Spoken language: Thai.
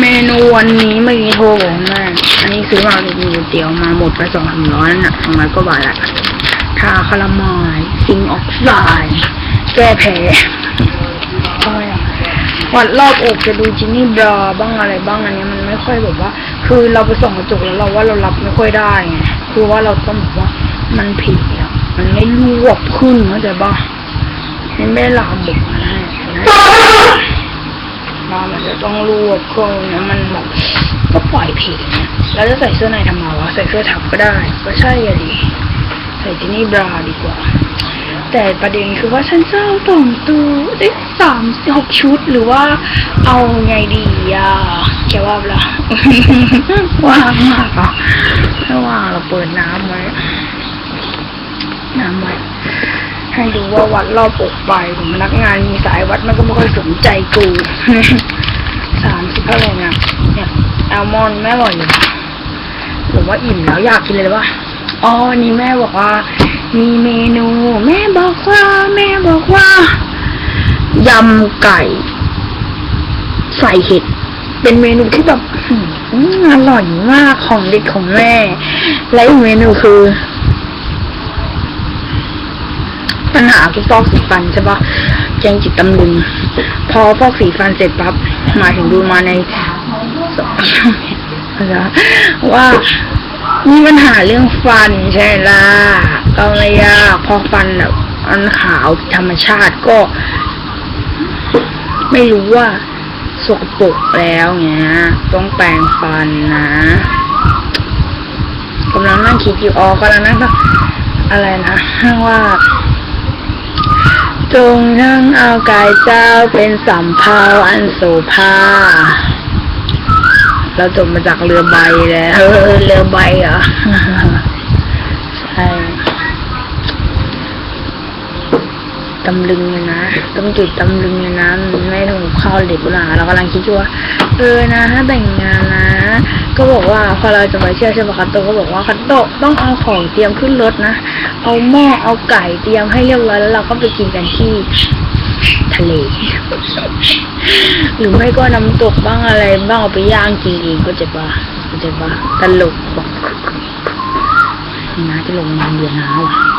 เมนูวันนี้เมื่อกี้โทรบอกแม่อันนี้ซื้อมาเป็นก๋วยเตี๋ยวมาหมดไปสองสามร้อยน่ะสองร้อยกว่าบาทละทาคาราเมายซิงค์ออกไซด์แก้แพ้ไมอะวัดรอบอกจะดูจินนี่บราบ้างอะไรบ้างอันนี้มันไม่ค่อยแบบว่า คือเราไปส่องกระจกแล้วเราว่าเรารับไม่ค่อยได้ไงคือว่าเราต้องแบบว่ามันผิดอะมันไม่รวบขึ้นเข้าใจป่ะมันไม่ลามบุกมาให้นะ ว่ามันจะต้องรวบโครงนะมันแบบก็ปล่อยเพลงนะแล้วจะใส่เสื้อในทำไมวะใส่เสื้อทับก็ได้ ก็ใช่อะดิใส่จินี่บราดีกว่า แต่ประเด็นคือว่าฉันจะเอาต่องตัวได้สามหกชุดหรือว่าเอาไงดีอะแกว่าเปล่าว่างมากอะถ้าว่างเราเปิดน้ำไว้น้ำไว้ ให้ดูว่าวัดรอบอกไปผมพนักงานมีสายวัดมันก็ไม่ค่อยสนใจกูสามสิบเท่าไหร่เนี่ยเนี่ยแอลมอนด์แม่บอกอยู่นะผมว่าอิ่มแล้วอยากกินเลยว่าอ๋อนี่แม่บอกว่า มีเมนู แม่บอกว่า แม่บอกว่ายำไก่ ใส่เห็ด เป็นเมนูที่แบบอื้อหืออร่อยมากของเด็ดของแม่ และอีกเมนูคือ ปั ญหาคือฟอกสีฟันใช่ปะแกงจิตตำลึง พอฟอกสีฟันเสร็จปั๊บมาถึงดูมาในโซเชียลมีเดียว่ามีปัญหาเรื่องฟันใช่ล่ะก็ไม่ยากพอฟันแบบมันขาวธรรมชาติก็ ไม่รู้ว่าสกปรกแล้วเงี้ย ต้องแปรงฟันนะกำลังนั่งคิดอยู่อ๋อกำลังนั่งอะไรนะว่า จงทั้งเอากายเจ้าเป็นสัมภาวอันโสภาเราจบมาจากเรือใบแล้วเออเรือใบเหรอใช่ตำลึงเลยนะต้องจุดตำลึงเลยนะไม่ถูกเข้าเด็กหลาเรากำลังคิดว่า เออนะถ้าแต่งงานนะ ก็บอกว่าพอเราจะไปเที่ยวใช่ไหมคัตโตก็บอกว่าคัตโตต้องเอาของเตรียมขึ้นรถนะ เอาหม้อเอาไก่เตรียมให้เรียบร้อยแล้วเราก็ไปกินกันที่ทะเล หรือไม่ก็น้ำตกบ้างอะไรบ้างเอาไปย่างกินเองก็จะบ้าก็จะบ้าตลกบอกนี่นะจะลงมาเรือน้าว่ะ